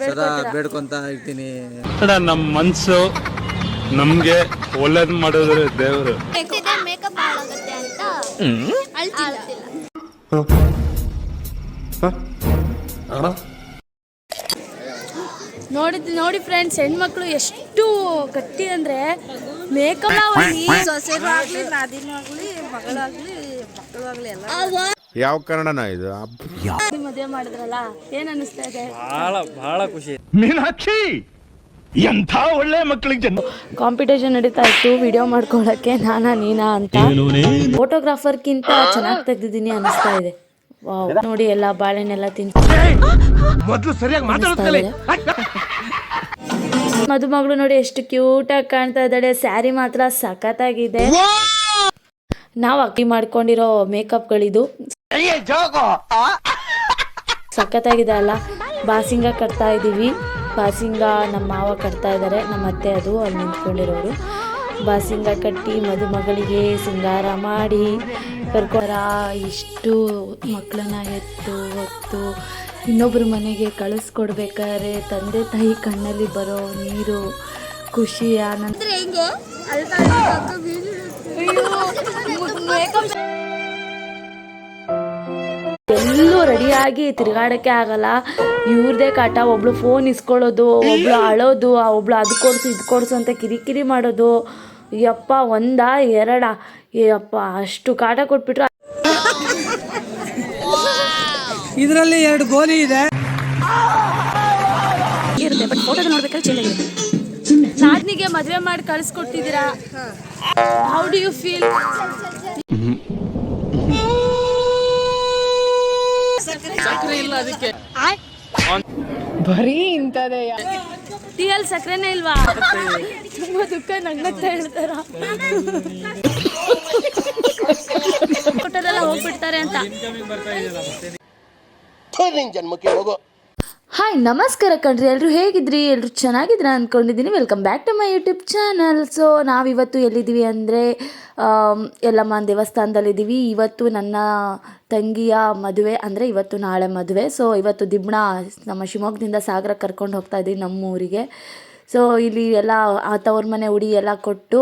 ಸದಾ ಬೇಡ್ಕೊಂತ ಇರ್ತೀನಿ. ನಮ್ಮ ಮನ್ಸು ನಮ್ಗೆ ಒಳ್ಳೇದ್ ಮಾಡಿದ್ರೆ ದೇವರು. ನೋಡಿದ್ ನೋಡಿ ಫ್ರೆಂಡ್ಸ್ ಹೆಣ್ಮಕ್ಳು ಎಷ್ಟು ಗಟ್ಟಿ ಅಂದ್ರೆ ಮೇಕಪ್ ಸೊಸೆರು ಆಗ್ಲಿ ನಾದಿನೂ ಆಗ್ಲಿ ಮಗಳಾಗ್ಲಿ ಮಕ್ಕಳು ಆಗ್ಲಿ ಎಲ್ಲ. ಯಾವ ಕನ್ನಡನ ಇದು? ಮದುವೆ ಮಾಡಿದ್ರಲ್ಲ ಏನ್ ಅನಿಸ್ತಾ ಇದೆ? ಬಹಳ ಬಹಳ ಖುಷಿ. ಮೀನಾಕ್ಷಿ ಎಂಥ ಒಳ್ಳೆ ಮಕ್ಕಳಿಗೆ ಜನ್ಮ ಕಾಂಪಿಟೇಷನ್ ನಡೀತಾ ಇತ್ತು ವಿಡಿಯೋ ಮಾಡ್ಕೊಳಕ್ಕೆ ನಾನಾ ನೀನಾ ಅಂತ. ಫೋಟೋಗ್ರಾಫರ್ಗಿಂತ ಚೆನ್ನಾಗಿ ತೆಗ್ದಿದ್ದೀನಿ ಅನಿಸ್ತಾ ಇದೆ. ವಾವ್ ನೋಡಿ ಎಲ್ಲ ಬಾಳೆಹಣ್ಣೆಲ್ಲ ತಿಂತ ಮೊದಲು ಸರಿಯಾಗಿ ಮದುಮಗಳು ನೋಡಿ ಎಷ್ಟು ಕ್ಯೂಟ್ ಆಗಿ ಕಾಣ್ತಾ ಇದ್ದಾಳೆ. ಸ್ಯಾರಿ ಮಾತ್ರ ಸಖತ್ತಾಗಿದೆ. ನಾವು ಅಕ್ಕಿ ಮಾಡ್ಕೊಂಡಿರೋ ಮೇಕಪ್ಗಳಿದು ಸಖತ್ತಾಗಿದೆ ಅಲ್ಲ. ಬಾಸಿಂಗ ಕಟ್ತಾ ಇದ್ದೀವಿ. ಬಾಸಿಂಗ ನಮ್ಮ ಮಾವ ಕಟ್ತಾ ಇದ್ದಾರೆ. ನಮ್ಮ ಅತ್ತೆ ಅದು ಅಲ್ಲಿ ನಿಂತ್ಕೊಂಡಿರೋರು. ಬಾಸಿಂಗ ಕಟ್ಟಿ ಮದುಮಗಳಿಗೆ ಸಿಂಗಾರ ಮಾಡಿ ಕರ್ಕೊರ ಇಷ್ಟು ಮಕ್ಕಳನ್ನ ಎತ್ತು ಹೊತ್ತು ಇನ್ನೊಬ್ಬರ ಮನೆಗೆ ಕಳಿಸ್ಕೊಡ್ಬೇಕಾದ್ರೆ ತಂದೆ ತಾಯಿ ಕಣ್ಣಲ್ಲಿ ಬರೋ ನೀರು ಖುಷಿ ಆನಂದ. ಹೆಂಗೆ? ಎಲ್ಲೂ ರೆಡಿಯಾಗಿ ತಿರುಗಾಡಕ್ಕೆ ಆಗಲ್ಲ. ಇವ್ರದೇ ಕಾಟ ಒಬ್ಳು ಫೋನ್ ಇಸ್ಕೊಳ್ಳೋದು ಒಬ್ಳು ಅಳೋದು ಆ ಒಬ್ಳು ಅದು ಕೊಡ್ಸು ಇದು ಕೊಡ್ಸು ಅಂತ ಕಿರಿಕಿರಿ ಮಾಡೋದು. ಯಪ್ಪ ಒಂದ ಎರಡ? ಯಪ್ಪ ಅಷ್ಟು ಕಾಟ ಕೊಟ್ಬಿಟ್ರು. ಇದರಲ್ಲಿ ಎರಡು ಗೋಲಿ ಇದೆ. ಇರುತ್ತೆ ಬಟ್ ಫೋಟೋ ನೋಡ್ಬೇಕಾದ್ರೆ ಚೇಂಜ್ ಆಗಿರುತ್ತೆ. ನಾದ್ನಿಗೆ ಮದುವೆ ಮಾಡಿ ಕಳಿಸ್ಕೊಟ್ಟಿದ್ದೀರಾ how do you feel tea ಅಲ್ಲಿ ಸಕ್ಕರೆನೇ ಇಲ್ವಾ? ತುಂಬಾ ದುಃಖ ನಗ್ನಗ್ತಾ ಹೇಳ್ತಾರ? ಹೋಗ್ಬಿಡ್ತಾರೆ ಅಂತ. ಹಾಯ್ ನಮಸ್ಕಾರ ಕಣ್ರಿ. ಎಲ್ಲರೂ ಹೇಗಿದ್ರಿ? ಎಲ್ಲರೂ ಚೆನ್ನಾಗಿದ್ರ ಅಂದ್ಕೊಂಡಿದ್ದೀನಿ welcome back to my YouTube channel so ನಾವಿವತ್ತು ಎಲ್ಲಿದ್ದೀವಿ ಅಂದರೆ ಯಲ್ಲಮ್ಮನ ದೇವಸ್ಥಾನದಲ್ಲಿದ್ದೀವಿ. ಇವತ್ತು ನನ್ನ ತಂಗಿಯ ಮದುವೆ ಅಂದರೆ ಇವತ್ತು ನಾಳೆ ಮದುವೆ. ಸೊ ಇವತ್ತು ದಿಬ್ಣ ನಮ್ಮ ಶಿವಮೊಗ್ಗದಿಂದ ಸಾಗರ ಕರ್ಕೊಂಡು ಹೋಗ್ತಾ ಇದ್ದೀವಿ ನಮ್ಮ ಊರಿಗೆ ಸೊ ಇಲ್ಲಿ ಎಲ್ಲ ಆ ತವ್ರ ಮನೆ ಉಡಿ ಎಲ್ಲ ಕೊಟ್ಟು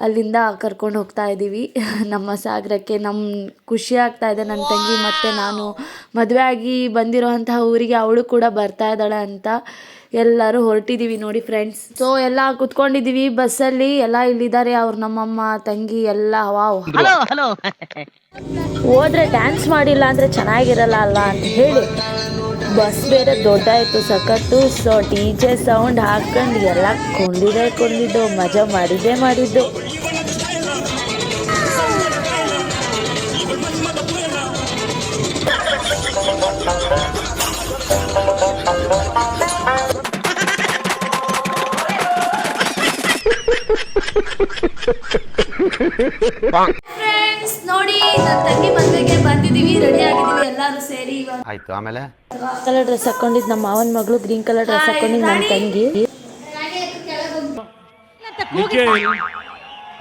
ಅಲ್ಲಿಂದ ಕರ್ಕೊಂಡು ಹೋಗ್ತಾ ಇದ್ದೀವಿ. ನಮ್ಮ ಸಾಗರಕ್ಕೆ ನಮ್ಮ ಖುಷಿ ಆಗ್ತಾ ಇದೆ ನನ್ನ ತಂಗಿ ಮತ್ತು ನಾನು. ಮದುವೆ ಆಗಿ ಬಂದಿರೋವಂಥ ಊರಿಗೆ ಅವಳು ಕೂಡ ಬರ್ತಾ ಇದ್ದಾಳೆ ಅಂತ ಎಲ್ಲರೂ ಹೊರಟಿದ್ದೀವಿ ನೋಡಿ ಫ್ರೆಂಡ್ಸ್ ಸೊ ಎಲ್ಲ ಕುತ್ಕೊಂಡಿದ್ದೀವಿ ಬಸ್ಸಲ್ಲಿ. ಎಲ್ಲ ಇಲ್ಲಿದ್ದಾರೆ ಅವ್ರು ನಮ್ಮಮ್ಮ ತಂಗಿ ಎಲ್ಲ. ವಾವ್ ಹೋದ್ರೆ ಡ್ಯಾನ್ಸ್ ಮಾಡಿಲ್ಲ ಅಂದರೆ ಚೆನ್ನಾಗಿರಲ್ಲ ಅಲ್ಲ ಅಂತ ಹೇಳಿ. ಬಸ್ ಬೇರೆ ದೊಡ್ಡಾಯಿತು ಸಖತ್ತು. ಸೊ ಡಿ ಜೆ ಸೌಂಡ್ ಹಾಕೊಂಡು ಎಲ್ಲ ಕೊಂಡಿದೆ ಕೊಂಡಿದ್ದು ಮಜಾ ಮಾಡಿದ್ದೇ ಮಾಡಿದ್ದು. ಫ್ರೆಂಡ್ಸ್ ನೋಡಿ ನನ್ನ ತಂಗಿ ಮದುವೆಗೆ ಬಂದಿದ್ದೀವಿ ರೆಡಿ ಆಗಿದ್ದೀವಿ ಎಲ್ಲರೂ ಸೇರಿ ಇವಾಗ. ಆಯ್ತು ಆಮೇಲೆ? ಕಲರ್ ಡ್ರೆಸ್ ಹಾಕೊಂಡಿದ್ ನಮ್ಮ ಮಾವನ ಮಗಳು ಗ್ರೀನ್ ಕಲರ್ ಡ್ರೆಸ್ ಹಾಕೊಂಡಿದ್ ನನ್ನ ತಂಗಿ.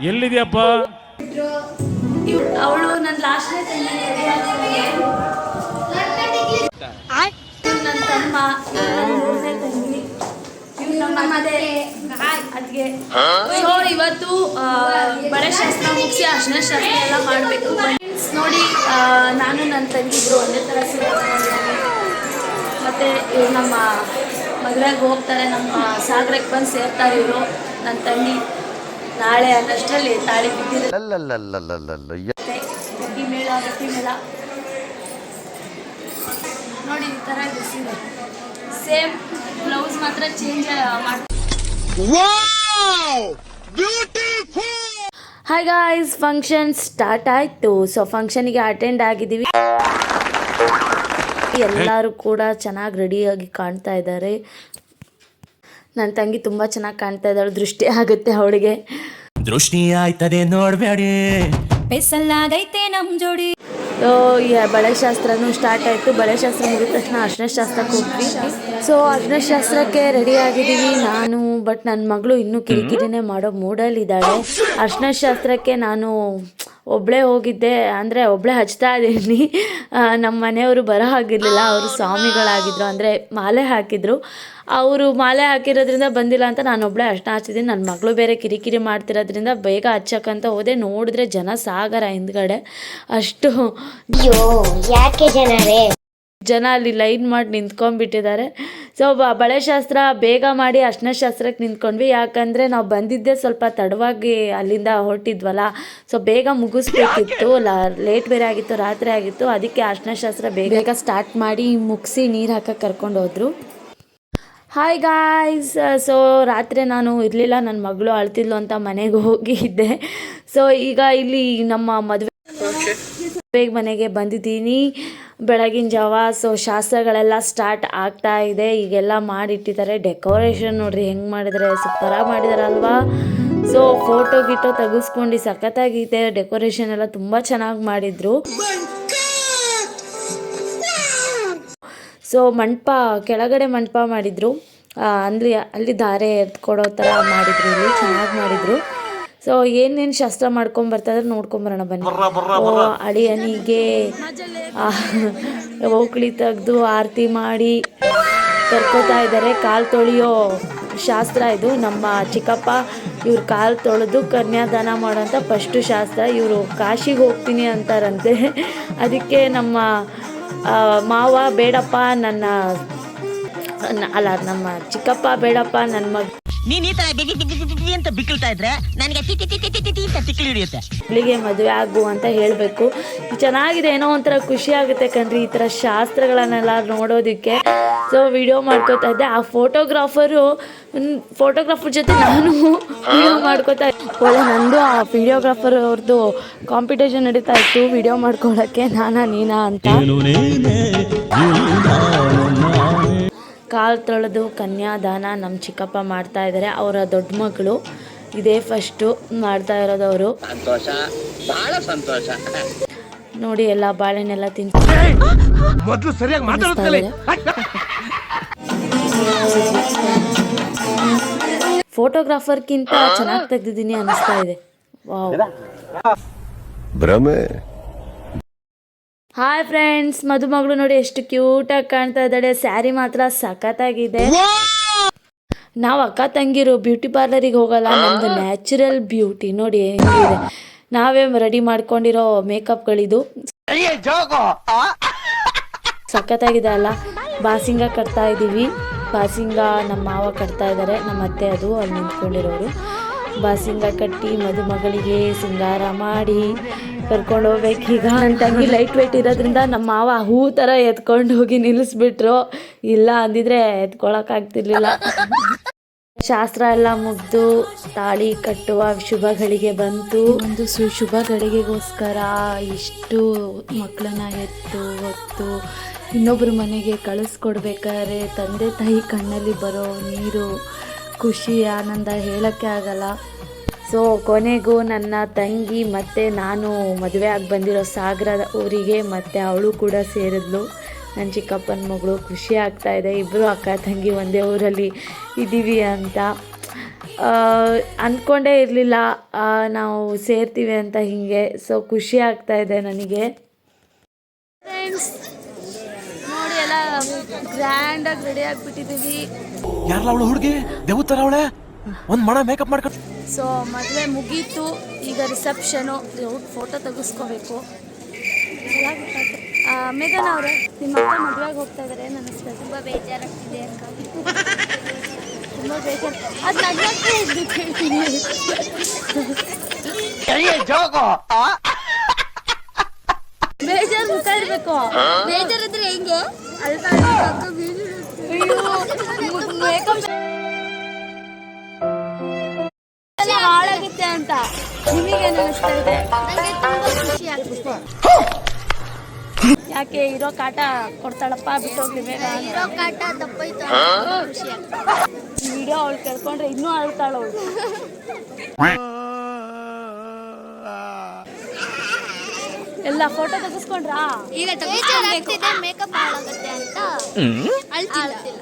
ಎಲ್ಲಿದ್ಯಪ್ಪ? ಅವಳು ನನ್ನ ಲಾಸ್ಟ್ನೇ ತಂಗಿ ನನ್ನ ತಮ್ಮ ಮೂರನೇ ತಂಗಿ ಇವ್ರು ನಮ್ಮ ಅತ್ತೆ. ಅದ್ಗೆ ಸೊ ಇವತ್ತು ಬಳೆ ಶಾಸ್ತ್ರ ಮುಗಿಸಿ ಅರ್ಶನ ಶಾಸ್ತ್ರ ಎಲ್ಲ ಮಾಡಬೇಕು. ನೋಡಿ ನಾನು ನನ್ನ ತಂಗಿ ಇಬ್ರು ಒಂದೇ ಥರ ಸೀರೆ ಮತ್ತು ಇವ್ರು ನಮ್ಮ ಮದುವೆಗೆ ಹೋಗ್ತಾರೆ ನಮ್ಮ ಸಾಗರಕ್ಕೆ ಬಂದು ಸೇರ್ತಾರೆ ಇವರು ನನ್ನ ತಂಗಿ. ನಾಳೆ ಅನ್ನಷ್ಟರಲ್ಲಿ ತಾಳಿ ಬಿದ್ದಿದೆ ಗಟ್ಟಿ ಮೇಳ ಗಟ್ಟಿ ಮೇಳ. ನೋಡಿ ಈ ಥರ ಡ್ರೆಸ್ ಇದೆ ಸೇಮ್ ಬ್ಲೌಸ್ ಮಾತ್ರ change hi guys function start ಆಯಿತು. ಸೊ ಫಂಕ್ಷನಿಗೆ ಅಟೆಂಡ್ ಆಗಿದ್ದೀವಿ. ಎಲ್ಲರೂ ಕೂಡ ಚೆನ್ನಾಗಿ ರೆಡಿಯಾಗಿ ಕಾಣ್ತಾ ಇದ್ದಾರೆ. ನನ್ನ ತಂಗಿ ತುಂಬ ಚೆನ್ನಾಗಿ ಕಾಣ್ತಾ ಇದ್ದಾಳೆ. ದೃಷ್ಟಿ ಆಗುತ್ತೆ ಅವಳಿಗೆ. ದೃಷ್ಟಿ ಆಯ್ತದೆ ನೋಡ್ಬೇಡಿ. ಬೆಸಲ್ಲಾಗೈತೆ ನಮ್ಮ ಜೋಡಿ. ಈ ಬಳೆ ಶಾಸ್ತ್ರನೂ ಸ್ಟಾರ್ಟ್ ಆಯಿತು. ಬಳೆ ಶಾಸ್ತ್ರ ಮುಗಿದ ತಕ್ಷಣ ಅರ್ಶನ ಶಾಸ್ತ್ರಕ್ಕೆ ಹೋಗ್ವಿ ಸೊ ಅರ್ಶನ ಶಾಸ್ತ್ರಕ್ಕೆ ರೆಡಿ ಆಗಿದ್ದೀವಿ ನಾನು ಬಟ್ ನನ್ನ ಮಗಳು ಇನ್ನೂ ಕಿರಿಕಿರಿನೇ ಮಾಡೋ ಮೂಡಲ್ಲಿದ್ದಾಳೆ ಅರ್ಶಿನ ಶಾಸ್ತ್ರಕ್ಕೆ ನಾನು ಒಬ್ಬಳೇ ಹೋಗಿದ್ದೆ, ಅಂದರೆ ಒಬ್ಬಳೇ ಹಚ್ತಾ ಇದ್ದೀನಿ. ನಮ್ಮ ಮನೆಯವರು ಬರೋ ಹಾಗಿರಲಿಲ್ಲ, ಅವರು ಸ್ವಾಮಿಗಳಾಗಿದ್ದರು ಅಂದರೆ ಮಾಲೆ ಹಾಕಿದ್ರು. ಅವರು ಮಾಲೆ ಹಾಕಿರೋದ್ರಿಂದ ಬಂದಿಲ್ಲ ಅಂತ ನಾನು ಒಬ್ಬಳೇ ಅಷ್ಟನ್ನ ಹಚ್ಚಿದ್ದೀನಿ. ನನ್ನ ಮಗಳು ಬೇರೆ ಕಿರಿಕಿರಿ ಮಾಡ್ತಿರೋದ್ರಿಂದ ಬೇಗ ಹಚ್ಚಕ್ಕಂತ ಹೋದೆ. ನೋಡಿದ್ರೆ ಜನ ಸಾಗರ ಹಿಂದ್ಗಡೆ. ಅಷ್ಟು. ಜನ ಅಲ್ಲಿ ಲೈನ್ ಮಾಡಿ ನಿಂತ್ಕೊಂಡ್ಬಿಟ್ಟಿದ್ದಾರೆ. ಸೊ ಬಳೆ ಶಾಸ್ತ್ರ ಬೇಗ ಮಾಡಿ ಅರ್ಶಿನ ಶಾಸ್ತ್ರಕ್ಕೆ ನಿಂತ್ಕೊಂಡ್ವಿ. ಯಾಕಂದರೆ ನಾವು ಬಂದಿದ್ದೆ ಸ್ವಲ್ಪ ತಡವಾಗಿ ಅಲ್ಲಿಂದ ಹೊರಟಿದ್ವಲ್ಲ. ಸೊ ಬೇಗ ಮುಗಿಸ್ಬೇಕಿತ್ತು. ಲಾ ಲೇಟ್ ಬೇರೆ ಆಗಿತ್ತು ರಾತ್ರಿ ಆಗಿತ್ತು. ಅದಕ್ಕೆ ಅರ್ಶಿನ ಶಾಸ್ತ್ರ ಬೇಗ ಬೇಗ ಸ್ಟಾರ್ಟ್ ಮಾಡಿ ಮುಗಿಸಿ ನೀರು ಹಾಕಕ್ಕೆ ಕರ್ಕೊಂಡು ಹೋದ್ರು. ಹಾಯ್ ಗಾಯ್ಸ್ ಸೊ ರಾತ್ರಿ ನಾನು ಇರಲಿಲ್ಲ. ನನ್ನ ಮಗಳು ಅಳ್ತಿದ್ಲು ಅಂತ ಮನೆಗೆ ಹೋಗಿದ್ದೆ. ಸೊ ಈಗ ಇಲ್ಲಿ ನಮ್ಮ ಮದುವೆ ಬೇಗ ಮನೆಗೆ ಬಂದಿದ್ದೀನಿ. ಬೆಳಗಿನ ಜಾವ ಸೊ ಶಾಸ್ತ್ರಗಳೆಲ್ಲ ಸ್ಟಾರ್ಟ್ ಆಗ್ತಾ ಇದೆ. ಈಗೆಲ್ಲ ಮಾಡಿಟ್ಟಿದ್ದಾರೆ. ಡೆಕೋರೇಷನ್ ನೋಡ್ರಿ ಹೆಂಗೆ ಮಾಡಿದ್ದಾರೆ ಸೂಪರಾಗಿ ಮಾಡಿದಾರಲ್ವಾ? ಸೊ ಫೋಟೋ ಗಿಟೋ ತೆಗೆಸ್ಕೊಂಡು ಸಖತ್ತಾಗಿದೆ ಡೆಕೋರೇಷನ್ ಎಲ್ಲ ತುಂಬ ಚೆನ್ನಾಗಿ ಮಾಡಿದ್ರು. ಸೊ ಮಂಟಪ, ಕೆಳಗಡೆ ಮಂಟಪ ಮಾಡಿದ್ರು. ಅಲ್ಲಿ ಅಲ್ಲಿ ಧಾರೆ ಎತ್ಕೊಡೋ ಥರ ಮಾಡಿದ್ರು ಚೆನ್ನಾಗಿ ಮಾಡಿದ್ರು. ಸೊ ಏನೇನು ಶಾಸ್ತ್ರ ಮಾಡ್ಕೊಂಡ್ ಬರ್ತಾರೆ ನೋಡ್ಕೊಂಬರೋಣ ಬನ್ನಿ. ಓ ಅಳಿಯನಿಗೆ ಓಕ್ಳಿ ತೆಗೆದು ಆರತಿ ಮಾಡಿ ಕರ್ಕೋತಾ ಇದ್ದಾರೆ ಕಾಲು ತೊಳೆಯೋ ಶಾಸ್ತ್ರ ಇದು. ನಮ್ಮ ಚಿಕ್ಕಪ್ಪ ಇವ್ರು ಕಾಲು ತೊಳೆದು ಕನ್ಯಾದಾನ ಮಾಡೋಂಥ ಫಸ್ಟು ಶಾಸ್ತ್ರ. ಇವರು ಕಾಶಿಗೆ ಹೋಗ್ತೀನಿ ಅಂತಾರಂತೆ. ಅದಕ್ಕೆ ನಮ್ಮ ಮಾವ ಬೇಡಪ್ಪ ನನ್ನ ಅಲ್ಲ ನಮ್ಮ ಚಿಕ್ಕಪ್ಪ ಬೇಡಪ್ಪ ನನ್ನ ಮಗ. ನೀನ್ ಈ ತರ ಬಿಗಿ ಬಿಗಿ ಅಂತ ಬಿಕ್ಕಳ್ತಾ ಇದ್ರೆ ನನಗೆ ಅಂತ ತಿಕ್ಲಿ ಹಿಡಿಯುತ್ತೆ. ಮಕ್ಕಳಿಗೆ ಮದುವೆ ಆಗು ಅಂತ ಹೇಳಬೇಕು. ಚೆನ್ನಾಗಿದೆ ಏನೋ ಒಂಥರ ಖುಷಿ ಆಗುತ್ತೆ ಕಣ್ರಿ ಈ ಥರ ಶಾಸ್ತ್ರಗಳನ್ನೆಲ್ಲ ನೋಡೋದಕ್ಕೆ. ಸೊ ವಿಡಿಯೋ ಮಾಡ್ಕೋತಾ ಇದ್ದೆ. ಆ ಫೋಟೋಗ್ರಾಫರು ಫೋಟೋಗ್ರಾಫರ್ ಜೊತೆ ನಾನು ವಿಡಿಯೋ ಮಾಡ್ಕೋತಾ ಇದ್ದೆ. ಒಳ್ಳೆ ನಂದು ಆ ವಿಡಿಯೋಗ್ರಾಫರ್ ಅವ್ರದ್ದು ಕಾಂಪಿಟೇಷನ್ ನಡೀತಾ ಇತ್ತು. ವಿಡಿಯೋ ಮಾಡ್ಕೊಳ್ಳೋಕ್ಕೆ ನಾನಾ ನೀನಾ ಅಂತ. ಕಾಲು ತೊಳೆದು ಕನ್ಯಾದಾನ ನಮ್ಮ ಚಿಕ್ಕಪ್ಪ ಮಾಡ್ತಾ ಇದ್ದಾರೆ ಅವರ ದೊಡ್ಡ ಮಗಳು ಇದೇ ಫಸ್ಟು ಮಾಡ್ತಾ ಇರೋದು ಅವರು. ಸಂತೋಷ ನೋಡಿ ಎಲ್ಲ ಬಾಳೆನೆಲ್ಲ ತಿಂತ ಮೊದಲು ಸರಿಯಾಗಿ ಫೋಟೋಗ್ರಾಫರ್ಗಿಂತ ಚೆನ್ನಾಗಿ ತೆಗ್ದಿದ್ದೀನಿ ಅನಿಸ್ತಾ ಇದೆ. ವಾವ್ ಭ್ರಮೆ. ಹಾಯ್ ಫ್ರೆಂಡ್ಸ್ ಮದುಮಗಳು ನೋಡಿ ಎಷ್ಟು ಕ್ಯೂಟಾಗಿ ಕಾಣ್ತಾ ಇದ್ದಾಳೆ. ಸ್ಯಾರಿ ಮಾತ್ರ ಸಖತ್ತಾಗಿದೆ. ನಾವು ಅಕ್ಕ ತಂಗಿರು ಬ್ಯೂಟಿ ಪಾರ್ಲರಿಗೆ ಹೋಗಲ್ಲ. ನಮ್ದು ನ್ಯಾಚುರಲ್ ಬ್ಯೂಟಿ ನೋಡಿ ಹೆಂಗಿದೆ. ನಾವೇ ರೆಡಿ ಮಾಡ್ಕೊಂಡಿರೋ ಮೇಕಪ್ಗಳಿದು ಸಖತ್ತಾಗಿದೆ ಅಲ್ಲ. ಬಾಸಿಂಗ ಕಟ್ತಾ ಇದ್ದೀವಿ ಬಾಸಿಂಗ ನಮ್ಮ ಮಾವ ಕಟ್ತಾ ಇದ್ದಾರೆ. ನಮ್ಮ ಅತ್ತೆ ಅದು ಅಲ್ಲಿ ನಿಂತ್ಕೊಂಡಿರೋರು. ಬಾಸಿಂಗ ಕಟ್ಟಿ ಮದುಮಗಳಿಗೆ ಸಿಂಗಾರ ಮಾಡಿ ಕರ್ಕೊಂಡು ಹೋಗ್ಬೇಕೀಗ ನನ್ನ ತಂಗಿ ಲೈಟ್ ವೆಯ್ಟ್ ಇರೋದ್ರಿಂದ ನಮ್ಮ ಮಾವ ಹೂ ಥರ ಎತ್ಕೊಂಡು ಹೋಗಿ ನಿಲ್ಲಿಸ್ಬಿಟ್ರು. ಇಲ್ಲ ಅಂದಿದ್ರೆ ಎತ್ಕೊಳಕ್ಕಾಗ್ತಿರ್ಲಿಲ್ಲ ಶಾಸ್ತ್ರ ಎಲ್ಲ ಮುಗ್ದು ತಾಳಿ ಕಟ್ಟುವ ಶುಭ ಗಳಿಗೆ ಬಂತು. ಒಂದು ಸು ಶುಭ ಗಳಿಗೆಗೋಸ್ಕರ ಇಷ್ಟು ಮಕ್ಕಳನ್ನ ಎತ್ತು ಹೊತ್ತು ಇನ್ನೊಬ್ಬರ ಮನೆಗೆ ಕಳಿಸ್ಕೊಡ್ಬೇಕಾದ್ರೆ ತಂದೆ ತಾಯಿ ಕಣ್ಣಲ್ಲಿ ಬರೋ ನೀರು ಖುಷಿ, ಆನಂದ ಹೇಳೋಕ್ಕೆ ಆಗಲ್ಲ. ಸೊ ಕೊನೆಗೂ ನನ್ನ ತಂಗಿ ಮತ್ತು ನಾನು ಮದುವೆ ಆಗಿ ಬಂದಿರೋ ಸಾಗರದ ಊರಿಗೆ ಮತ್ತು ಅವಳು ಕೂಡ ಸೇರಿದ್ಲು. ನನ್ನ ಚಿಕ್ಕಪ್ಪನ ಮಗಳು ಖುಷಿ ಆಗ್ತಾ ಇದೆ. ಇಬ್ಬರು ಅಕ್ಕ ತಂಗಿ ಒಂದೇ ಊರಲ್ಲಿ ಇದ್ದೀವಿ ಅಂತ. ಅಂದ್ಕೊಂಡೇ ಇರಲಿಲ್ಲ. ನಾವು ಸೇರ್ತೀವಿ ಅಂತ ಹೀಗೆ. ಸೊ ಖುಷಿ ಆಗ್ತಾ ಇದೆ ನನಗೆ. ನೋಡಿ ಎಲ್ಲ ಗ್ರ್ಯಾಂಡಾಗಿ ರೆಡಿ ಆಗಿಬಿಟ್ಟಿದ್ದೀವಿ ಯಾರಲ್ಲ ಅವಳು ಹುಡುಗಿ? ದೇವತರ ಅವಳೆ? ಒಂದು ಮಣ ಮೇಕಪ್ ಮಾಡ್ಕೊಂಡು ಸೊ ಮದುವೆ ಮುಗೀತು. ಈಗ ರಿಸೆಪ್ಷನು ಫೋಟೋ ತೆಗೆಸ್ಕೋಬೇಕು. ಮೇಘನ ಅವರೇ ನಿಮ್ಮ ಅಕ್ಕ ಮದುವೆಗೆ ಹೋಗ್ತಾ ಇದಾರೆ. ನನಗೆ ತುಂಬ ಬೇಜಾರಾಗ್ತಿದೆ ಅಕ್ಕ ತುಂಬ ಬೇಜಾರು ಅದು ನಗ್ನಗ್ತಾ ಇದ್ದು ಕೇಳ್ತೀನಿ ಬೇಜಾರು ಮುಖ ಇರಬೇಕು. ಬೇಜಾರಿದ್ರೆ ಹೆಂಗೆ? ಹಾಳಾಗುತ್ತೆ ಅಂತ ನಿಮಗೇನು ಅನಿಸ್ತಾ ಇದೆ ನನಗೆ ತುಂಬಾ ಖುಷಿ ಆಗ್ತಿದೆ ಯಾಕೆ ಇರೋ ಕಾಟ ಕೊಡ್ತಾಳಪ್ಪ ಬಿಟ್ಟೋಗ್ಲಿ ಇರೋ ಕಾಟ ತಪ್ಪೋಯ್ತು ಖುಷಿ ವಿಡಿಯೋ ಅವಳು ಕೇಳ್ಕೊಂಡ್ರೆ ಇನ್ನೂ ಅಳ್ತಾಳ ಅವಳು. ಎಲ್ಲ ಫೋಟೋ ತೆಗೆಸ್ಕೊಂಡ್ರಾ? ಈಗ ಬೇಜಾರಾಗ್ತಿದೆ ಮೇಕಪ್ ಹಾಳಾಗುತ್ತೆ ಅಂತ ಅಳ್ತಿಲ್ಲ.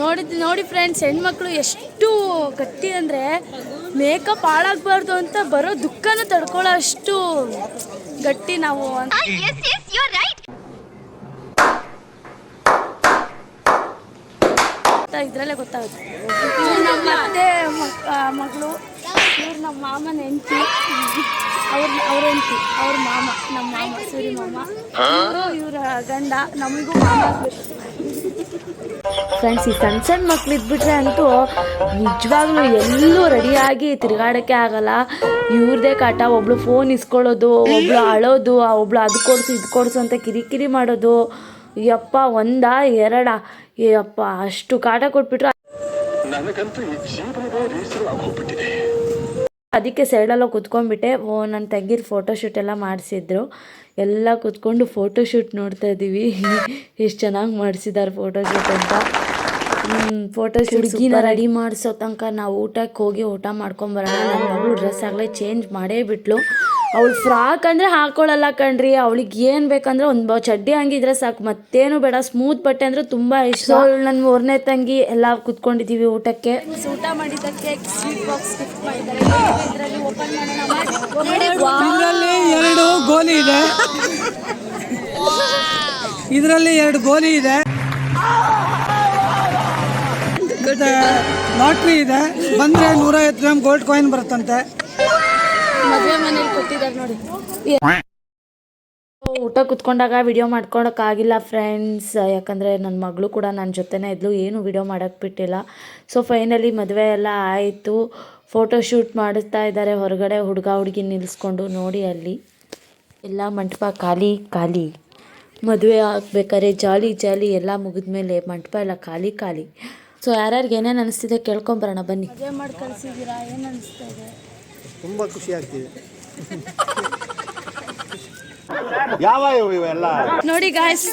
ನೋಡಿ ನೋಡಿ ನೋಡಿ ಫ್ರೆಂಡ್ಸ್ ಹೆಣ್ಮಕ್ಳು ಎಷ್ಟು ಗಟ್ಟಿ ಅಂದರೆ ಮೇಕಪ್ ಹಾಳಾಗಬಾರ್ದು ಅಂತ ಬರೋ ದುಃಖನ ತಡ್ಕೊಳ್ಳೋ ಅಷ್ಟು ಗಟ್ಟಿ ನಾವು ಅಂತ. ಇದರಲ್ಲೇ ಗೊತ್ತಾಗುತ್ತೆ. ಇವ್ರು ನಮ್ಮ ಅತ್ತೆ ಮಗಳು. ಇವ್ರು ನಮ್ಮ ಮಾಮನ ಹೆಂಡತಿ. ಅವ್ರ ಅವ್ರ ಹೆಂಡತಿ ಅವ್ರ ಮಾಮ ನಮ್ಮ ಮಾಮ ಸೂರಿ ಮಾಮ. ಇವರು ಇವ್ರ ಗಂಡ ನಮಗೂ ಮಾಮ. ಫ್ರೆಂಡ್ಸ್ ಈ ಸಣ್ಣ ಸಣ್ಣ ಮಕ್ಳು ಇದ್ಬಿಟ್ರೆ ಅಂತೂ ನಿಜವಾಗ್ಲೂ ಎಲ್ಲೂ ರೆಡಿಯಾಗಿ ತಿರುಗಾಡೋಕ್ಕೆ ಆಗಲ್ಲ. ಇವ್ರದೇ ಕಾಟ ಒಬ್ಳು ಫೋನ್ ಇಸ್ಕೊಳ್ಳೋದು ಒಬ್ಳು ಅಳೋದು ಆ ಒಬ್ಳು ಅದು ಕೊಡಿಸು ಇದು ಕೊಡಿಸು ಅಂತ ಕಿರಿಕಿರಿ ಮಾಡೋದು. ಯಪ್ಪ ಒಂದಾ ಎರಡ? ಯಪ್ಪ ಅಷ್ಟು ಕಾಟ ಕೊಟ್ಬಿಟ್ರು ಅದಕ್ಕೆ ಸೈಡಲ್ಲ ಕುತ್ಕೊಂಡ್ಬಿಟ್ಟೆ. ಓ ನನ್ನ ತಂಗಿರ ಫೋಟೋಶೂಟ್ ಎಲ್ಲ ಮಾಡಿಸಿದ್ರು. ಎಲ್ಲ ಕುತ್ಕೊಂಡು ಫೋಟೋಶೂಟ್ ನೋಡ್ತಾ ಇದ್ದೀವಿ ಎಷ್ಟು ಚೆನ್ನಾಗಿ ಮಾಡಿಸಿದ್ದಾರೆ ಫೋಟೋಶೂಟ್ ಅಂತ. ಫೋಟೋಶೂಟ್ ಹುಡುಗಿನ ರೆಡಿ ಮಾಡಿಸೋ ತನಕ ನಾವು ಊಟಕ್ಕೆ ಹೋಗಿ ಊಟ ಮಾಡ್ಕೊಂಬರೋಣ ನನ್ನ ಮಗಳು ಡ್ರೆಸ್ ಆಗಲೇ ಚೇಂಜ್ ಮಾಡೇ ಬಿಟ್ಲು. ಅವಳು ಫ್ರಾಕ್ ಅಂದರೆ ಹಾಕೊಳ್ಳಲ್ಲ ಕಣ್ರಿ. ಅವಳಿಗೆ ಏನು ಬೇಕಂದ್ರೆ ಒಂದು ಚಡ್ಡಿ ಹಂಗಿದ್ರೆ ಸಾಕು. ಮತ್ತೇನು ಬೇಡ. ಸ್ಮೂತ್ ಬಟ್ಟೆ ಅಂದರೆ ತುಂಬ ಇಷ್ಟ. ಅವಳು ನನ್ನ ಮೂರನೇ ತಂಗಿ. ಎಲ್ಲ ಕುತ್ಕೊಂಡಿದ್ದೀವಿ ಊಟಕ್ಕೆ. ಊಟ ಮಾಡಿದ್ದಕ್ಕೆ ಸ್ವೀಟ್ ಬಾಕ್ಸ್ ಗಿಫ್ಟ್ ಮಾಡಿದ್ದಾರೆ. ಇದರಲ್ಲಿ ಓಪನ್ ಮಾಡೋಣ ಮಾಡಿ ಇದರಲ್ಲಿ ಎರಡು ಗೋಲಿ ಇದೆ. ಇದರಲ್ಲಿ ಎರಡು ಗೋಲಿ ಇದೆ. ಲಾಟ್ರಿ ಇದೆ. ಬಂದ್ರೆ ನೂರೈವತ್ತು ಗ್ರಾಮ್ ಗೋಲ್ಡ್ ಕಾಯಿನ್ ಬರುತ್ತಂತೆ. ಮದುವೆ ಊಟ ಕುತ್ಕೊಂಡಾಗ ವಿಡಿಯೋ ಮಾಡ್ಕೊಳಕ್ಕಾಗಿಲ್ಲ ಫ್ರೆಂಡ್ಸ್ ಯಾಕಂದರೆ ನನ್ನ ಮಗಳು ಕೂಡ ನನ್ನ ಜೊತೆನೇ ಇದ್ಲು, ಏನು ವಿಡಿಯೋ ಮಾಡೋಕ್ಕೆ ಬಿಟ್ಟಿಲ್ಲ. ಸೊ ಫೈನಲಿ ಮದುವೆ ಎಲ್ಲ ಆಯಿತು. ಫೋಟೋ ಶೂಟ್ ಮಾಡಿಸ್ತಾ ಇದ್ದಾರೆ ಹೊರಗಡೆ ಹುಡುಗ ಹುಡುಗಿ ನಿಲ್ಲಿಸ್ಕೊಂಡು ನೋಡಿ ಅಲ್ಲಿ. ಎಲ್ಲ ಮಂಟಪ ಖಾಲಿ ಖಾಲಿ. ಮದುವೆ ಆಗ್ಬೇಕಾದ್ರೆ ಜಾಲಿ ಜಾಲಿ ಎಲ್ಲ ಮುಗಿದ್ಮೇಲೆ ಮಂಟಪ ಎಲ್ಲ ಖಾಲಿ ಖಾಲಿ. ಸೊ ಯಾರ್ಯಾರಿಗೆ ಏನೇನು ಅನಿಸ್ತಿದೆ ಕೇಳ್ಕೊಂಬರೋಣ ಬನ್ನಿ. ಮದುವೆ ಮಾಡಿ ಕಳಿಸಿದ್ದೀರಾ? ಏನು ಅನಿಸ್ತಾ ಇದೆ ತುಂಬ ಖುಷಿ ಆಗ್ತಿದೆ. ಯಾವ ಇವೆಲ್ಲ? ನೋಡಿ ಗಾಯ್ಸ್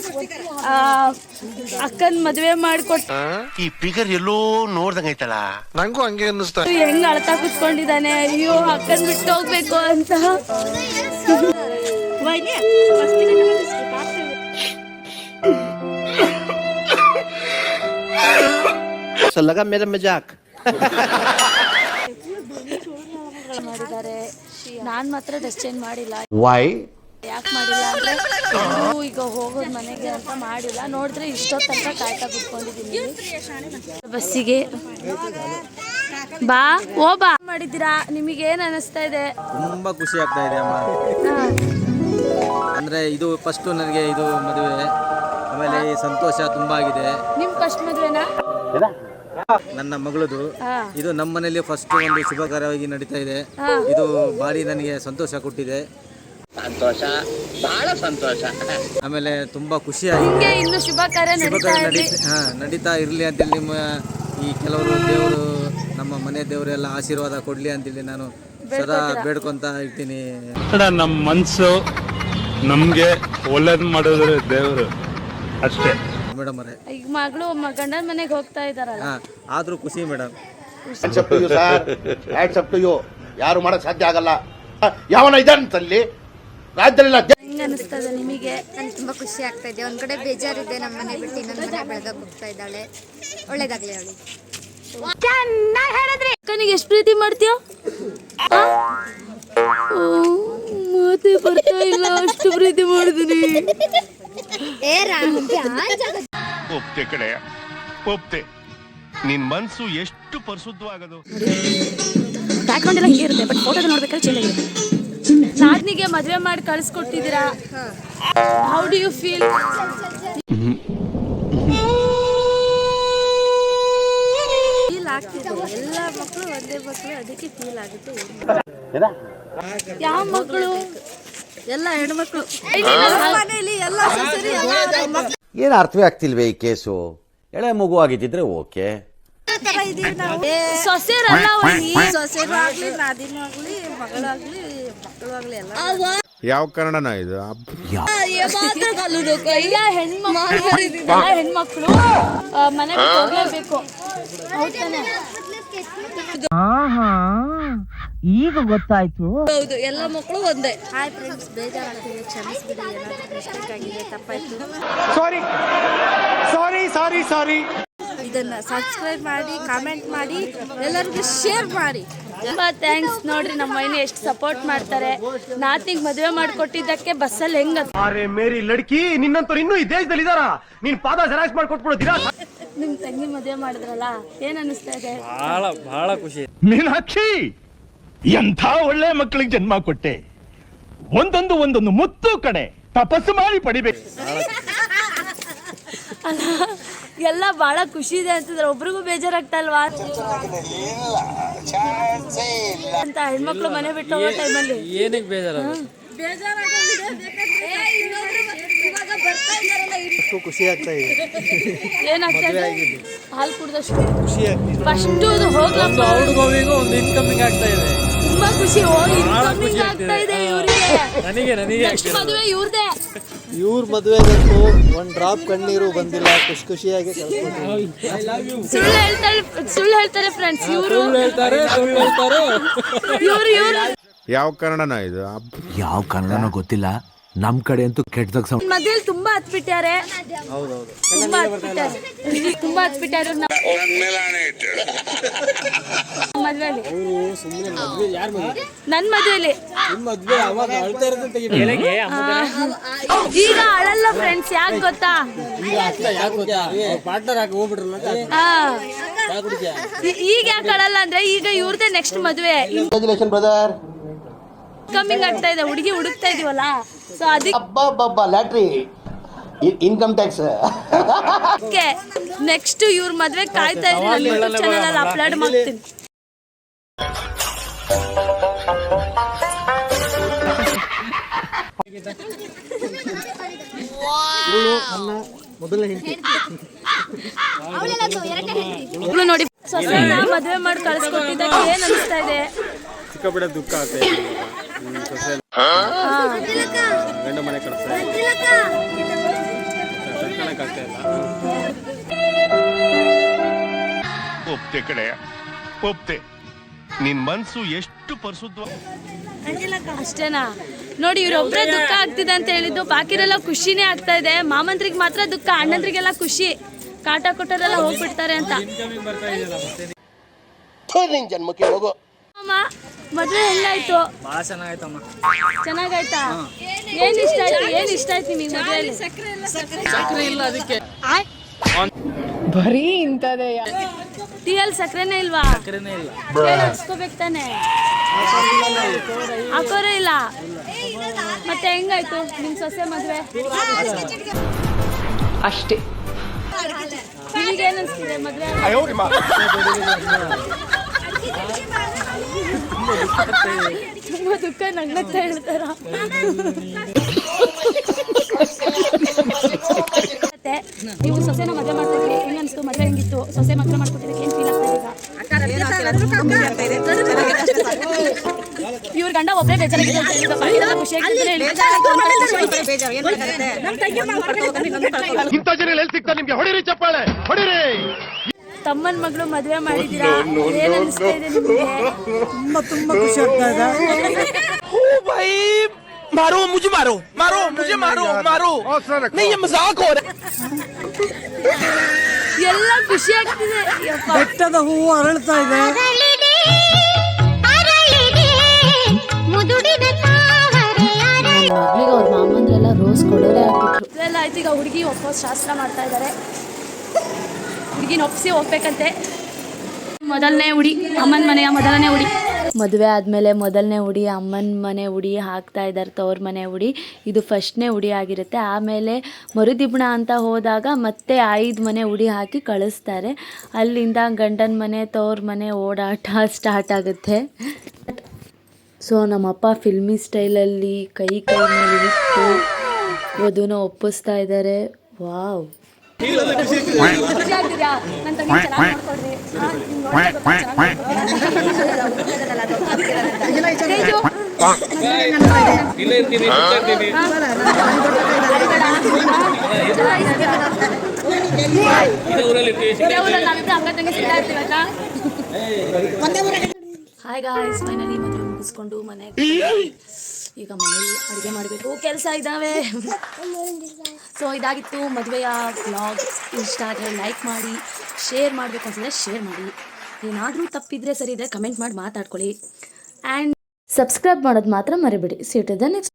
ಅಕ್ಕನ್ ಮದ್ವೆ ಮಾಡ್ಕೊಟ್ಟ ಈ ಫಿಗರ್ ಎಲ್ಲೋ ನೋಡ್ದಂಗೈತಲ್ಲ ನಂಗೂ ಹಂಗೆ ಅನ್ನಿಸ್ತಾ ಹೆಂಗ್ ಅಳ್ತಾ ಕುತ್ಕೊಂಡಿದ್ದಾನೆ? ಅಯ್ಯೋ ಅಕ್ಕನ್ ಬಿಟ್ಟು ಹೋಗ್ಬೇಕು ಅಂತ. ಲಗ ಮೇರ ಮಜಾಕ್ ಮಾಡಿದ್ದಾರೆ. ನಾನು ಮಾತ್ರ ಡ್ರೆಸ್ ಚೇಂಜ್ ಮಾಡಿಲ್ಲ. ವೈ ಯಾಕೆ ಮಾಡಿಲ್ಲ ಅಂದ್ರೆ ಇನ್ನೂ ಈಗ ಹೋಗೋದ್ ಮನೆಗೆ ಅಂತ ಮಾಡಿಲ್ಲ. ನೋಡಿದ್ರೆ ಇಷ್ಟೊತ್ತು ತನಕ ಕಾಯ್ತಾ ಕುತ್ಕೊಂಡಿದ್ದೀನಿ. ಬಸ್ಸಿಗೆ. ಬಾ ಓ ಬಾ. ಮಾಡಿದ್ದೀರಾ? ನಿಮಗೆ ಏನ್ ಅನಿಸ್ತಾ ಇದೆ? ತುಂಬಾ ಖುಷಿ ಆಗ್ತಾ ಇದೆ ಅಮ್ಮ. ಅಂದ್ರೆ ಇದು ಫಸ್ಟು ನನಗೆ ಇದು ಮದುವೆ. ಆಮೇಲೆ ಈ ಸಂತೋಷ ತುಂಬಾ ಆಗಿದೆ. ನಿಮ್ ಫಸ್ಟ್ ಮದ್ವೆನಾ? ನನ್ನ ಮಗಳದು. ಇದು ನಮ್ಮ ಮನೆಯಲ್ಲಿ ಫಸ್ಟ್ ಒಂದು ಶುಭ ಕಾರ್ಯವಾಗಿ ನಡೀತಾ ಇದೆ. ಇದು ಭಾರಿ ನನಗೆ ಸಂತೋಷ ಕೊಟ್ಟಿದೆ. ಸಂತೋಷ ಬಹಳ ಸಂತೋಷ. ಆಮೇಲೆ ತುಂಬಾ ಖುಷಿ ಆಗಿದೆ ಇನ್ನು ಶುಭ ಕಾರ್ಯ ಶುಭ ನಡೀತಾ ಕಾರ್ಯ ಇರ್ಲಿ. ನಡೀತಾ ಹಾ ನಡೀತಾ ಇರಲಿ ಅಂತೇಳಿ ನಿಮ್ಮ ಈ ಕೆಲವರು ದೇವರು ನಮ್ಮ ಮನೆ ದೇವರೆಲ್ಲ ಆಶೀರ್ವಾದ ಕೊಡ್ಲಿ ಅಂತೇಳಿ ನಾನು ಸದಾ ಬೇಡ್ಕೊಂತ ಇರ್ತೀನಿ. ನಮ್ಮ ಮನ್ಸು ನಮ್ಗೆ ಒಳ್ಳೇದ್ ಮಾಡಿದ್ರೆ ದೇವರು ಅಷ್ಟೇ. ಮೇಡಮ್ ಅವರೇ. ಈಗ ಮಗಳು ಗಂಡನ ಮನೆಗೆ ಹೋಗ್ತಾ ಇದಾರಲ್ಲ ಹಾ ಆದ್ರೂ ಖುಷಿ ಮೇಡಮ್. ಯಾರು ಮಾಡಕ್ ಸಾಧ್ಯ ಆಗಲ್ಲ. ಯಾವನ ಇದ್ದಾನಂತಲ್ಲಿ ರಾಜ್ಯದಲ್ಲಿ ಹೆಂಗ್ ಅನಿಸ್ತದೆ ನಿಮಗೆ? ನನಗೆ ತುಂಬ ಖುಷಿ ಆಗ್ತಾ ಇದೆ. ಒಂದ್ ಕಡೆ ಬೇಜಾರಿದೆ ನಮ್ಮ ಮನೆ ಬಿಟ್ಟು ಇನ್ನೊಂದು ಮನೆ ಬೆಳೆದಾಗ ಹೋಗ್ತಾ ಇದ್ದಾಳೆ. ಒಳ್ಳೇದಾಗ್ಲಿ ಅವಳಿಗೆ. ಅಕ್ಕನಿಗೆ ಎಷ್ಟು ಪ್ರೀತಿ ಮಾಡ್ತೀಯ? ಮಾತೆ ಬರ್ತಾ ಇಲ್ಲ. ಅಷ್ಟು ಪ್ರೀತಿ ಮಾಡಿದೀನಿ. ಏ ಒಪ್ತೆ ಕಡೆ ಒಪ್ತೆ. ನಿನ್ ಮನ್ಸು ಎಷ್ಟು ಪರಿಶುದ್ಧವಾಗದು ಬ್ಯಾಕ್ಗ್ರೌಂಡ್ ಎಲ್ಲ ಹಿಂಗೆ ಇರುತ್ತೆ ಬಟ್ ಫೋಟೋ ನೋಡ್ಬೇಕಾದ್ರೆ ಚೇಂಜ್ ಆಗಿದೆ ನಾದ್ನಿಗೆ ಮದುವೆ ಮಾಡಿ ಕಳಿಸ್ಕೊಟ್ಟಿದ್ದೀರಾ? How do you feel feel ಆಗ್ತಿದೆ. ಎಲ್ಲ ಮಕ್ಕಳು ಒಂದೇ ಮಕ್ಕಳು ಅದಕ್ಕೆ ಫೀಲ್ ಆಗುತ್ತೆ. ಯಾವ ಮಕ್ಕಳು ಎಲ್ಲ ಹೆಣ್ಮಕ್ಳು. ಮನೆಯಲ್ಲಿ ಎಲ್ಲ ಸೊಸೆರು ಎಲ್ಲ ಏನು ಅರ್ಥವೇ ಆಗ್ತಿಲ್ವೇ ಈ ಕೇಸು? ಎಳೆ ಮಗು ಆಗಿದ್ದಿದ್ರೆ ಓಕೆ. ಸೊಸೆರಲ್ಲ ಸೊಸೆರು ಆಗ್ಲಿ ನಾದಿನೂ ಆಗ್ಲಿ ಮಗಳಾಗ್ಲಿ ಮಕ್ಕಳು ಆಗ್ಲಿ ಎಲ್ಲ ಯಾವ ಕಾರಣನ ಇದು? ಎಲ್ಲ ಹೆಣ್ಮಕ್ಳು. ಎಲ್ಲ ಹೆಣ್ಮಕ್ಳು. ಆ, ಮನೆ ಬಿಟ್ಟು ಹೋಗ್ಲೇಬೇಕು. ಹೌದ್ ತಾನೇ? ಈಗ ಗೊತ್ತಾಯ್ತು. ಹೌದು ಎಲ್ಲ ಮಕ್ಕಳು ಒಂದೇ. ಹಾಯ್ ಫ್ರೆಂಡ್ಸ್ ಬೇಜಾರಾಗ್ತಿದೆ ಕ್ಷಮಿಸ್ಬಿಡಿ ಏನಾದರೂ ಮಿಸ್ಟೇಕ್ ಆಗಿದೆ ತಪ್ಪಾಯ್ತು. ಸಾರಿ ಸಾರಿ ಸಾರಿ ಸಾರಿ ಇದನ್ನ ಸಬ್ಸ್ಕ್ರೈಬ್ ಮಾಡಿ ಕಾಮೆಂಟ್ ಮಾಡಿ ಎಲ್ಲರಿಗೂ ಶೇರ್ ಮಾಡಿ. ತುಂಬಾ ಥ್ಯಾಂಕ್ಸ್ ನೋಡ್ರಿ ನಮ್ಮ ಮೈನ ಎಷ್ಟು ಸಪೋರ್ಟ್ ಮಾಡ್ತಾರೆ. ನಾತಿಗ್ ಮದುವೆ ಮಾಡ್ಕೊಟ್ಟಿದ್ದಕ್ಕೆ ಬಸ್ಸಲ್ಲಿ ಹೆಂಗ ಅರೆ ಮೇರಿ ಲಡ್ಕಿ ನಿನ್ನಂತವ್ರು ಇನ್ನೂ ಈ ದೇಶದಲ್ಲಿ ಇದಾರ? ನೀನ್ ಪಾದ ಜೆರಾಕ್ಸ್ ಮಾಡ್ಕೊಟ್ಬಿಡೋದಿರಾ? ನಿಮ್ ತಂಗಿ ಮದುವೆ ಮಾಡಿದ್ರಲ್ಲ ಏನ್ ಅನಿಸ್ತಾ ಇದೆ? ಬಹಳ ಬಹಳ ಖುಷಿ. ಮೀನಾಕ್ಷಿ! ಎಂಥ ಒಳ್ಳೆ ಮಕ್ಕಳಿಗೆ ಜನ್ಮ ಕೊಟ್ಟೆ? ಒಂದೊಂದು ಒಂದೊಂದು ಮುತ್ತು ಕಡೆ ತಪಸ್ಸು ಮಾಡಿ ಪಡಿಬೇಕು. ಅಲ್ಲ ಎಲ್ಲ ಬಹಳ ಖುಷಿ ಇದೆ ಅಂತಂದ್ರೆ. ಒಬ್ರಿಗೂ ಬೇಜಾರಾಗ್ತಾ ಇಲ್ವಾ ಅಂತ ಹೆಣ್ಮಕ್ಳು ಮನೆ ಬಿಟ್ಟು ಹೋಗೋ ಟೈಮಲ್ಲಿ ಏನಕ್ಕೆ ಬೇಜಾರ ಖುಷಿ ಆಗ್ತಾ ಇದೆ. ಏನಾಗ್ತಾ ಇದೆ? ಹಾಲು ಕುಡ್ದಷ್ಟು. ಫಸ್ಟ್ ಹೋಗ್ಲಪ್ಪ. ಹುಡುಗವಿಗೂ ಒಂದು ಇನ್ಕಮಿಂಗ್ ಆಗ್ತಾ ಇದೆ. ತುಂಬಾ ಖುಷಿ. ಹೋಗಿ ಇನ್ಕಮಿಂಗ್ ಆಗ್ತಾ ಇದೆ ಇವ್ರಿಗೆ. ನನಗೆ ನನಗೆ ನೆಕ್ಸ್ಟ್ ಮದುವೆ ಇವ್ರದೇ. ಇವ್ರ ಮದುವೆಗಂತೂ ಒಂದ್ ಡ್ರಾಪ್ ಕಣ್ಣೀರು ಬಂದಿಲ್ಲ. ಖುಷಿ ಖುಷಿಯಾಗಿ ಸುಳ್ಳು ಹೇಳ್ತಾರೆ ಸುಳ್ಳು ಹೇಳ್ತಾರೆ ಫ್ರೆಂಡ್ಸ್ ಇವರು. ಹೇಳ್ತಾರೆ ಸುಳ್ಳು ಹೇಳ್ತಾರೆ. ಇವ್ರು ಇವ್ರು. ಯಾವ ಕನ್ನಡನ ಇದು. ಯಾವ ಕನ್ನಡನೋ ಗೊತ್ತಿಲ್ಲ. ನಮ್ ಕಡೆ ಅಂತೂ ಕೆಟ್ಟದಾಗ ಮದ್ವೆಲಿ ತುಂಬಾ ಹತ್ಬಿಟ್ಟಾರೆ. ತುಂಬಾ ಹತ್ಬಿಟ್ಟಾರೆ. ತುಂಬಾ ಹತ್ಬಿಟ್ಟಾರೆ ಮದ್ವೆಲಿ. ನನ್ ಮದ್ವೆಲಿ. ಈಗ ಅಳಲ್ಲ ಫ್ರೆಂಡ್ಸ್ ಯಾಕೆ ಗೊತ್ತಾ? ಈಗ ಯಾಕೆ ಅಳಲ್ಲ ಅಂದ್ರೆ ಈಗ ಇವ್ರದೇ ನೆಕ್ಸ್ಟ್ ಮದ್ವೆ. ಬ್ರದರ್ ಕಮ್ಮಿಂಗ್ ಆಗ್ತಾ ಇದೆ ಹುಡುಗಿ ಹುಡುಕ್ತಾ ಇದೀವಲ್ಲ? ಸೊ ಅದಕ್ಕೆ ಲ್ಯಾಟ್ರಿ ಇನ್ಕಮ್ ಟ್ಯಾಕ್ಸ್ ನೆಕ್ಸ್ಟ್ ಇವ್ರ ಮದ್ವೆ ಕಾಯ್ತಾ ಇದ್ರಿ ನನ್ನ ಯೂಟ್ಯೂಬ್ ಚಾನಲ್ ಅಲ್ಲಿ ಅಪ್ಲೋಡ್ ಮಾಡ್ತೀನಿ. ನೋಡಿ ಮದ್ವೆ ಮಾಡಿ ಕಳ್ಸ್ಕೊಟ್ಟಿದ್ದಕ್ಕೆ ಏನ್ ಅನಿಸ್ತಾ ಇದೆ? ಸಿಕ್ಕಾಪಟ್ಟೆ ದುಃಖ ಆಗ್ತಾ ಗಂಡ ಮನೆ ಕಳಿಸ್ತಾ ತಡ್ಕೊಳಕ್ಕಾಗ್ತಾ ಇಲ್ಲ ಒಪ್ತೆ ಕಡೆ ಒಪ್ತೆ. ನಿನ್ ಮನ್ಸು ಎಷ್ಟು ಪರಿಶುದ್ಧ ಅಷ್ಟೇನಾ? ನೋಡಿ ಇವ್ರೊಬ್ರೇ ದುಃಖ ಆಗ್ತಿದೆ ಅಂತ ಹೇಳಿದ್ದು ಬಾಕಿರೆಲ್ಲ ಖುಷಿನೇ ಆಗ್ತಾ ಇದೆ. ಮಾಮಂತ್ರಿಗೆ ಮಾತ್ರ ದುಃಖ ಅಣ್ಣಂದ್ರಿಗೆಲ್ಲ ಖುಷಿ. ಕಾಟ ಕೊಟ್ಟರೆಲ್ಲ ಹೋಗ್ಬಿಡ್ತಾರೆ ಅಂತ. ನಿನ್ ಜನ್ಮಕ್ಕೆ ಹೋಗು. ಅಮ್ಮ ಮದ್ವೆ ಹೆಂಗಾಯ್ತು ಭಾಳ ಚೆನ್ನಾಗಾಯ್ತಮ್ಮ. ಚೆನ್ನಾಗಾಯ್ತಾ? ಏನ್ ಇಷ್ಟ ಆಯ್ತು? ಏನ್ ಇಷ್ಟ ಆಯ್ತು ನಿಮಗೆ ಮದ್ವೆಯಲ್ಲಿ? ಸಕ್ಕರೆ ಇಲ್ಲ ಅದಕ್ಕೆ. ಟೀ ಅಲ್ಲಿ ಸಕ್ಕರೆನೇ ಇಲ್ವಾ? ಸಕ್ಕರೆನೇ ಇಲ್ಲ. ಹಚ್ಕೋಬೇಕು ತಾನೆ? ಹಾಕೋರೇ ಇಲ್ಲ? ಮತ್ತೆ ಹೆಂಗಾಯ್ತು ನಿಮ್ ಸೊಸೆ ಮದ್ವೆ? ಅಷ್ಟೇ. ಅನ್ಸ್ತಿದೆ ಮದ್ವೆ? ತುಂಬಾ ದುಃಖ ನಂಗತ್ತ ಹೇಳ್ತಾರ? ಮತ್ತೆ ನೀವು ಸೊಸೆನ ಮದುವೆ ಮಾಡ್ತಿದ್ರಿ ಹೆಂಗ್ ಅನ್ಸ್ತು? ಮದುವೆ ಹೆಂಗಿತ್ತು? ಸೊಸೆ ಮದುವೆ ಮಾಡ್ಕೊಟ್ಟಿದ್ದಕ್ಕೆ ಏನ್ ಫೀಲ್ ಆಗ್ತಾ ಈಗ ಇವ್ರ ಗಂಡ ಒಬ್ಬರೇ ಬೇಜಾರಾಗಿದೆ ಅಂತ ಹೇಳಿದ್ರು. ಇದೆಲ್ಲ ಖುಷಿ ಆಗ್ತಿದೆ ಹೇಳಿ. ಇಂಥ ಜನ ಎಲ್ಲಿ ಸಿಗ್ತಾರೆ? ನಿಮ್ಗೆ ಹೊಡಿರಿ ಚಪ್ಪಾಳೆ ಹೊಡಿರಿ! ತಮ್ಮನ ಮಗಳು ಮದುವೆ ಮಾಡಿದೀರಾ ಏನ್ ಅನಿಸ್ತಾ ಇದೆ ನಿಮಗೆ? ತುಂಬಾ ತುಂಬಾ ಖುಷಿ ಆಗ್ತಾ ಇದೆ. ಮಾರೋ मारो मारो नहीं ये मजाक हो रहा है ಎಲ್ಲ ಖುಷಿ ಆಗ್ತಿದೆ. ಯಪ್ಪ. ಬೆಟ್ಟದ ಹೂವು ಅರಳ್ತಾ ಇದೆ. ನನ್ನ ಮಗಳಿಗೆ ಅವ್ರ ಮಾಮಂದ್ರೆಲ್ಲ ರೋಸ್ ಕೊಡೋರೇ ಆಗ್ಬಿಟ್ರು. ಎಲ್ಲ ಆಯ್ತು ಈಗ ಹುಡುಗಿ ಒಪ್ಪೋ ಶಾಸ್ತ್ರ ಮಾಡ್ತಾ ಇದ್ದಾರೆ ಹುಡುಗಿನ ಒಪ್ಪಿಸಿ ಹೋಗ್ಬೇಕಂತೆ. ಮೊದಲನೇ ಉಡಿ, ಅಮ್ಮನ ಮನೆಯ ಮೊದಲನೇ ಉಡಿ. ಮದುವೆ ಆದಮೇಲೆ ಮೊದಲನೇ ಉಡಿ, ಅಮ್ಮನ ಮನೆ ಉಡಿ ಹಾಕ್ತಾ ಇದ್ದಾರೆ, ತವ್ರ ಮನೆ ಉಡಿ. ಇದು ಫಸ್ಟ್ನೇ ಉಡಿ ಆಗಿರುತ್ತೆ. ಆಮೇಲೆ ಮರುದಿಬ್ಣ ಅಂತ ಹೋದಾಗ ಮತ್ತೆ ಐದು ಮನೆ ಉಡಿ ಹಾಕಿ ಕಳಿಸ್ತಾರೆ. ಅಲ್ಲಿಂದ ಗಂಡನ ಮನೆ, ತವ್ರ ಮನೆ ಓಡಾಟ ಸ್ಟಾರ್ಟ್ ಆಗುತ್ತೆ. ಸೊ ನಮ್ಮಪ್ಪ ಫಿಲ್ಮಿ ಸ್ಟೈಲಲ್ಲಿ ಕೈ ಕೈ ಮೇಲೆ ಇಟ್ಟು ವಧುನ ಒಪ್ಪಿಸ್ತಾ ಇದ್ದಾರೆ. ವಾವ್ ಖುಷಿ ಆಗ್ತಿದ್ಯಾ ನನ್ನ ತಂಗಿ ಚೆನ್ನಾಗಿ ಇಲ್ಲ ಇರ್ತೀನಿ? ಹಾಯ್ ಗಾಯ್ಸ್ ಫೈನಲಿ ಮದುವೆ ಮುಗಿಸ್ಕೊಂಡು ಮನೆ ಈಗ ಮನೇಲಿ ಅಡುಗೆ ಮಾಡಬೇಕು. ಕೆಲಸ ಇದ್ದಾವೆ ಸೊ ಇದಾಗಿತ್ತು ಮದುವೆಯ ಬ್ಲಾಗ್ ಇಷ್ಟ ಆದರೆ ಲೈಕ್ ಮಾಡಿ ಶೇರ್ ಮಾಡಬೇಕು ಅನ್ಸಿದ್ರೆ ಶೇರ್ ಮಾಡಿ. ಏನಾದರೂ ತಪ್ಪಿದ್ರೆ ಸರಿ ಇದ್ರೆ ಕಮೆಂಟ್ ಮಾಡಿ ಮಾತಾಡ್ಕೊಳ್ಳಿ. ಆ್ಯಂಡ್ ಸಬ್ಸ್ಕ್ರೈಬ್ ಮಾಡೋದು ಮಾತ್ರ ಮರಿಬೇಡಿ. ಸಿಟಿದ ನೆಕ್ಸ್ಟ್